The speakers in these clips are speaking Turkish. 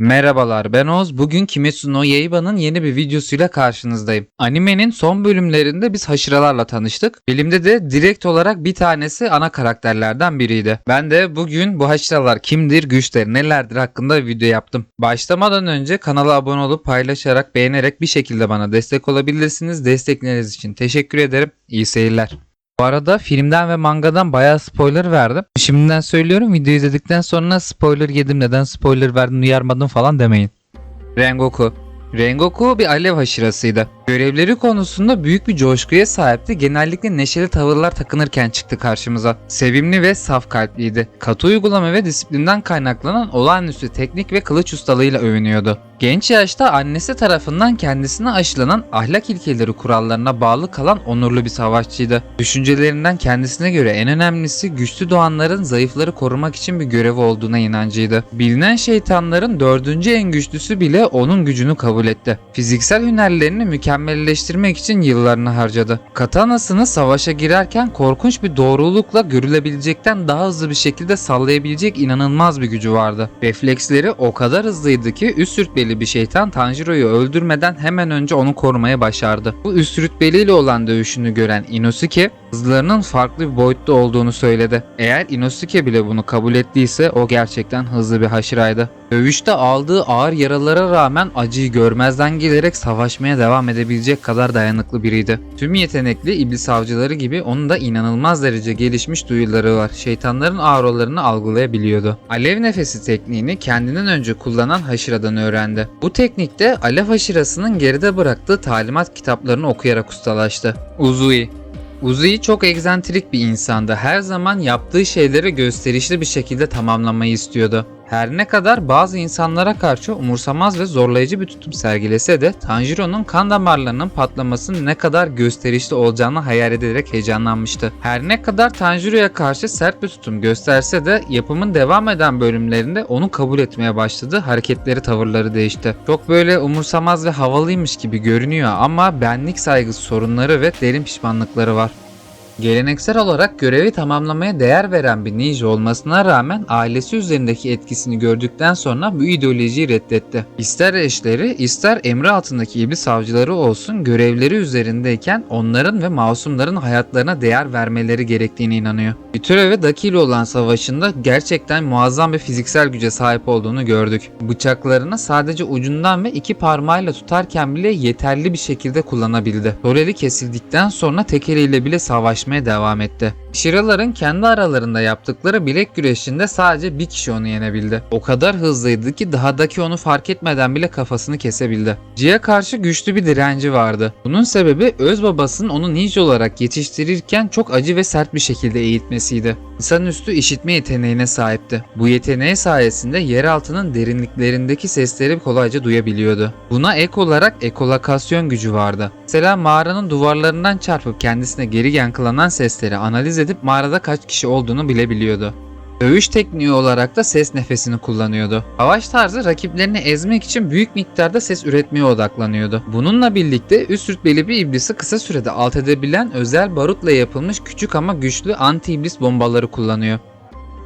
Merhabalar ben Oğuz. Bugün Kimetsu no Yaiba'nın yeni bir videosuyla karşınızdayım. Animenin son bölümlerinde biz haşıralarla tanıştık. Filmde de direkt olarak bir tanesi ana karakterlerden biriydi. Ben de bugün bu haşıralar kimdir, güçleri nelerdir hakkında bir video yaptım. Başlamadan önce kanala abone olup paylaşarak, beğenerek bir şekilde bana destek olabilirsiniz. Destekleriniz için teşekkür ederim. İyi seyirler. Bu arada filmden ve mangadan bayağı spoiler verdim. Şimdiden söylüyorum video izledikten sonra spoiler yedim neden spoiler verdim uyarmadım falan demeyin. Rengoku Rengoku bir alev haşırasıydı. Görevleri konusunda büyük bir coşkuya sahipti. Genellikle neşeli tavırlar takınırken çıktı karşımıza. Sevimli ve saf kalpliydi. Katı uygulama ve disiplinden kaynaklanan olağanüstü teknik ve kılıç ustalığıyla övünüyordu. Genç yaşta annesi tarafından kendisine aşılanan ahlak ilkeleri kurallarına bağlı kalan onurlu bir savaşçıydı. Düşüncelerinden kendisine göre en önemlisi güçlü doğanların zayıfları korumak için bir görevi olduğuna inancıydı. Bilinen şeytanların dördüncü en güçlüsü bile onun gücünü kabul etti. Fiziksel hünerlerini mükemmelleştirmek için yıllarını harcadı. Katanasını savaşa girerken korkunç bir doğrulukla görülebilecekten daha hızlı bir şekilde sallayabilecek inanılmaz bir gücü vardı. Refleksleri o kadar hızlıydı ki üst rütbeli bir şeytan Tanjiro'yu öldürmeden hemen önce onu korumaya başardı. Bu üst rütbeliyle olan dövüşünü gören Inosuke hızlarının farklı bir boyutta olduğunu söyledi. Eğer Inosuke bile bunu kabul ettiyse o gerçekten hızlı bir haşıraydı. Dövüşte aldığı ağır yaralara rağmen acıyı görmezden gelerek savaşmaya devam edebilecek kadar dayanıklı biriydi. Tüm yetenekli iblis avcıları gibi onun da inanılmaz derece gelişmiş duyuları var. Şeytanların auralarını algılayabiliyordu. Alev nefesi tekniğini kendinden önce kullanan haşıradan öğrendi. Bu teknikte alev haşırasının geride bıraktığı talimat kitaplarını okuyarak ustalaştı. Uzui Uzui çok egzantrik bir insandı. Her zaman yaptığı şeyleri gösterişli bir şekilde tamamlamayı istiyordu. Her ne kadar bazı insanlara karşı umursamaz ve zorlayıcı bir tutum sergilese de Tanjiro'nun kan damarlarının patlamasının ne kadar gösterişli olacağını hayal ederek heyecanlanmıştı. Her ne kadar Tanjiro'ya karşı sert bir tutum gösterse de yapımın devam eden bölümlerinde onu kabul etmeye başladı. Hareketleri, tavırları değişti. Çok böyle umursamaz ve havalıymış gibi görünüyor ama benlik saygısı sorunları ve derin pişmanlıkları var. Geleneksel olarak görevi tamamlamaya değer veren bir ninja olmasına rağmen ailesi üzerindeki etkisini gördükten sonra bu ideolojiyi reddetti. İster eşleri ister emri altındaki iblis savcıları olsun görevleri üzerindeyken onların ve masumların hayatlarına değer vermeleri gerektiğine inanıyor. Iture ve Daki olan savaşında gerçekten muazzam bir fiziksel güce sahip olduğunu gördük. Bıçaklarını sadece ucundan ve iki parmağıyla tutarken bile yeterli bir şekilde kullanabildi. Toreli kesildikten sonra tek eliyle bile savaşmaya devam etti. Shiraların kendi aralarında yaptıkları bilek güreşinde sadece bir kişi onu yenebildi. O kadar hızlıydı ki daha Daki onu fark etmeden bile kafasını kesebildi. Ji'ye karşı güçlü bir direnci vardı. Bunun sebebi öz babasının onu ninja olarak yetiştirirken çok acı ve sert bir şekilde eğitmesiydi. İnsanüstü işitme yeteneğine sahipti. Bu yeteneği sayesinde yeraltının derinliklerindeki sesleri kolayca duyabiliyordu. Buna ek olarak ekolokasyon gücü vardı. Mesela mağaranın duvarlarından çarpıp kendisine geri yankılanan sesleri analiz edip mağarada kaç kişi olduğunu bilebiliyordu. Dövüş tekniği olarak da ses nefesini kullanıyordu. Savaş tarzı rakiplerini ezmek için büyük miktarda ses üretmeye odaklanıyordu. Bununla birlikte üst rütbeli bir iblisi kısa sürede alt edebilen özel barutla yapılmış küçük ama güçlü anti-iblis bombaları kullanıyor.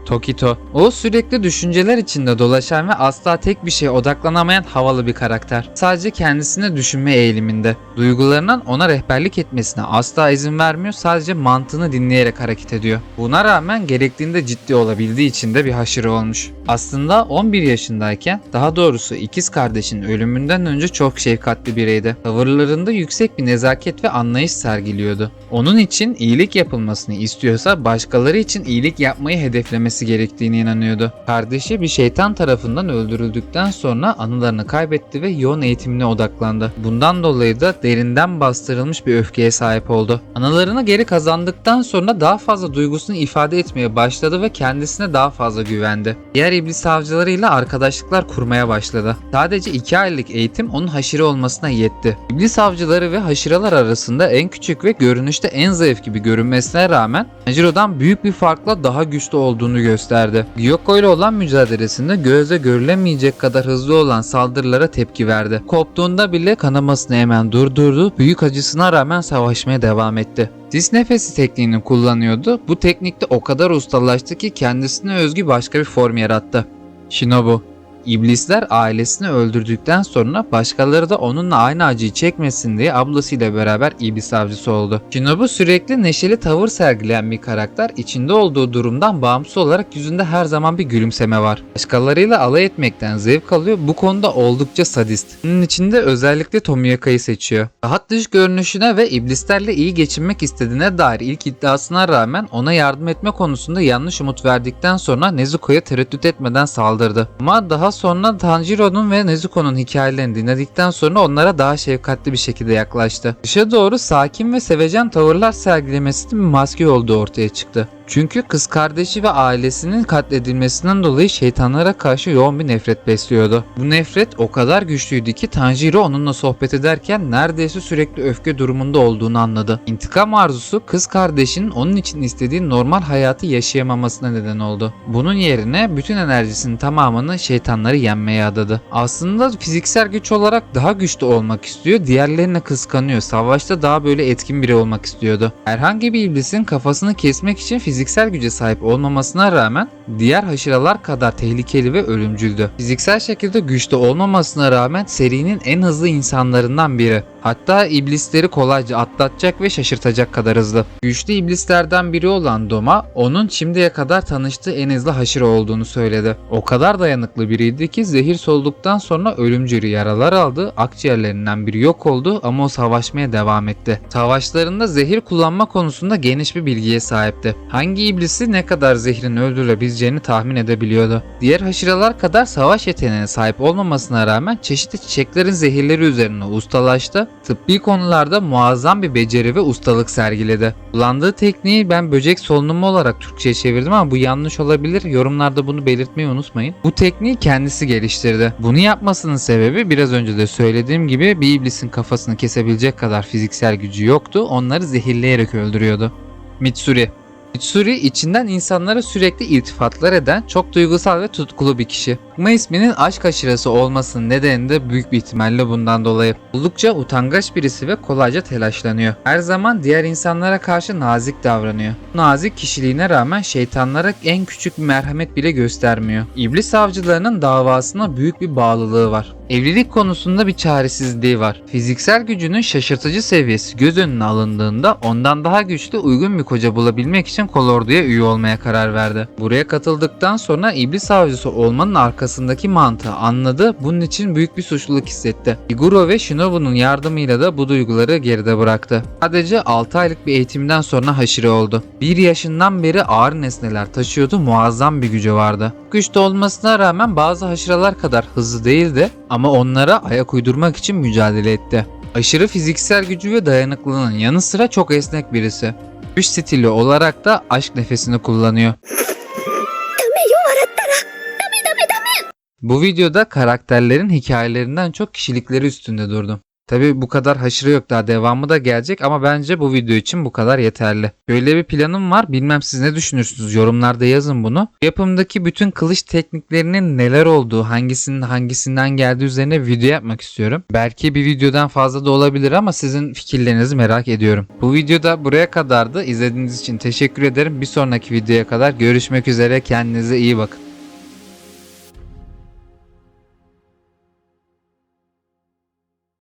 Tokito. O sürekli düşünceler içinde dolaşan ve asla tek bir şeye odaklanamayan havalı bir karakter. Sadece kendisine düşünme eğiliminde. Duygularının ona rehberlik etmesine asla izin vermiyor. Sadece mantığını dinleyerek hareket ediyor. Buna rağmen gerektiğinde ciddi olabildiği için de bir haşırı olmuş. Aslında 11 yaşındayken daha doğrusu ikiz kardeşin ölümünden önce çok şefkatli biriydi. Tavırlarında yüksek bir nezaket ve anlayış sergiliyordu. Onun için iyilik yapılmasını istiyorsa başkaları için iyilik yapmayı hedeflemesi gerektiğine inanıyordu. Kardeşi bir şeytan tarafından öldürüldükten sonra anılarını kaybetti ve yoğun eğitimine odaklandı. Bundan dolayı da derinden bastırılmış bir öfkeye sahip oldu. Anılarını geri kazandıktan sonra daha fazla duygusunu ifade etmeye başladı ve kendisine daha fazla güvendi. Diğer iblis avcılarıyla arkadaşlıklar kurmaya başladı. Sadece 2 aylık eğitim onun haşire olmasına yetti. İblis avcıları ve haşiralar arasında en küçük ve görünüşte en zayıf gibi görünmesine rağmen Hajiro'dan büyük bir farkla daha güçlü olduğunu gösterdi. Gyoko ile olan mücadelesinde gözle görülemeyecek kadar hızlı olan saldırılara tepki verdi. Koptuğunda bile kanamasını hemen durdurdu, büyük acısına rağmen savaşmaya devam etti. Sis nefesi tekniğini kullanıyordu. Bu teknikte o kadar ustalaştı ki kendisine özgü başka bir form yarattı. Shinobu İblisler ailesini öldürdükten sonra başkaları da onunla aynı acıyı çekmesin diye ablasıyla beraber iblis avcısı oldu. Shinobu sürekli neşeli tavır sergileyen bir karakter içinde olduğu durumdan bağımsız olarak yüzünde her zaman bir gülümseme var. Başkalarıyla alay etmekten zevk alıyor bu konuda oldukça sadist. Bunun içinde özellikle Tomiyaka'yı seçiyor. Rahat dış görünüşüne ve iblislerle iyi geçinmek istediğine dair ilk iddiasına rağmen ona yardım etme konusunda yanlış umut verdikten sonra Nezuko'ya tereddüt etmeden saldırdı. Ama daha sonra Tanjiro'nun ve Nezuko'nun hikayelerini dinledikten sonra onlara daha şefkatli bir şekilde yaklaştı. Dışa doğru sakin ve sevecen tavırlar sergilemesinin bir maske olduğu ortaya çıktı. Çünkü kız kardeşi ve ailesinin katledilmesinden dolayı şeytanlara karşı yoğun bir nefret besliyordu. Bu nefret o kadar güçlüydü ki Tanjiro onunla sohbet ederken neredeyse sürekli öfke durumunda olduğunu anladı. İntikam arzusu kız kardeşinin onun için istediği normal hayatı yaşayamamasına neden oldu. Bunun yerine bütün enerjisinin tamamını şeytanları yenmeye adadı. Aslında fiziksel güç olarak daha güçlü olmak istiyor, diğerlerine kıskanıyor. Savaşta daha böyle etkin biri olmak istiyordu. Herhangi bir iblisin kafasını kesmek için fiziksel güce sahip olmamasına rağmen diğer haşıralar kadar tehlikeli ve ölümcüldü. Fiziksel şekilde güçlü olmamasına rağmen serinin en hızlı insanlarından biri. Hatta iblisleri kolayca atlatacak ve şaşırtacak kadar hızlı. Güçlü iblislerden biri olan Doma, onun şimdiye kadar tanıştığı en hızlı haşıra olduğunu söyledi. O kadar dayanıklı biriydi ki zehir solduktan sonra ölümcül yaralar aldı, akciğerlerinden biri yok oldu ama o savaşmaya devam etti. Savaşlarında zehir kullanma konusunda geniş bir bilgiye sahipti. Hangi iblisi ne kadar zehrin öldürülebileceğini tahmin edebiliyordu. Diğer haşıralar kadar savaş yeteneğine sahip olmamasına rağmen çeşitli çiçeklerin zehirleri üzerine ustalaştı. Tıbbi konularda muazzam bir beceri ve ustalık sergiledi. Kullandığı tekniği ben böcek solunumu olarak Türkçe'ye çevirdim ama bu yanlış olabilir. Yorumlarda bunu belirtmeyi unutmayın. Bu tekniği kendisi geliştirdi. Bunu yapmasının sebebi biraz önce de söylediğim gibi bir iblisin kafasını kesebilecek kadar fiziksel gücü yoktu. Onları zehirleyerek öldürüyordu. Mitsuri Mitsuri içinden insanlara sürekli iltifatlar eden çok duygusal ve tutkulu bir kişi. Kuma isminin aşk aşırısı olmasının nedeni de büyük bir ihtimalle bundan dolayı. Oldukça utangaç birisi ve kolayca telaşlanıyor. Her zaman diğer insanlara karşı nazik davranıyor. Nazik kişiliğine rağmen şeytanlara en küçük bir merhamet bile göstermiyor. İblis avcılarının davasına büyük bir bağlılığı var. Evlilik konusunda bir çaresizliği var. Fiziksel gücünün şaşırtıcı seviyesi göz önüne alındığında ondan daha güçlü uygun bir koca bulabilmek için kolorduya üye olmaya karar verdi. Buraya katıldıktan sonra iblis avcısı olmanın arkasındaki mantığı anladı. Bunun için büyük bir suçluluk hissetti. Iguro ve Shinobu'nun yardımıyla da bu duyguları geride bıraktı. Sadece 6 aylık bir eğitimden sonra haşire oldu. 1 yaşından beri ağır nesneler taşıyordu muazzam bir gücü vardı. Güçlü olmasına rağmen bazı haşıralar kadar hızlı değildi ama onlara ayak uydurmak için mücadele etti. Aşırı fiziksel gücü ve dayanıklılığının yanı sıra çok esnek birisi. Güç stili olarak da aşk nefesini kullanıyor. Bu videoda karakterlerin hikayelerinden çok kişilikleri üstünde durdum. Tabi bu kadar haşırı yok daha devamı da gelecek ama bence bu video için bu kadar yeterli. Böyle bir planım var bilmem siz ne düşünürsünüz yorumlarda yazın bunu. Yapımdaki bütün kılıç tekniklerinin neler olduğu hangisinin hangisinden geldiği üzerine video yapmak istiyorum. Belki bir videodan fazla da olabilir ama sizin fikirlerinizi merak ediyorum. Bu videoda buraya kadardı. İzlediğiniz için teşekkür ederim. Bir sonraki videoya kadar görüşmek üzere kendinize iyi bakın.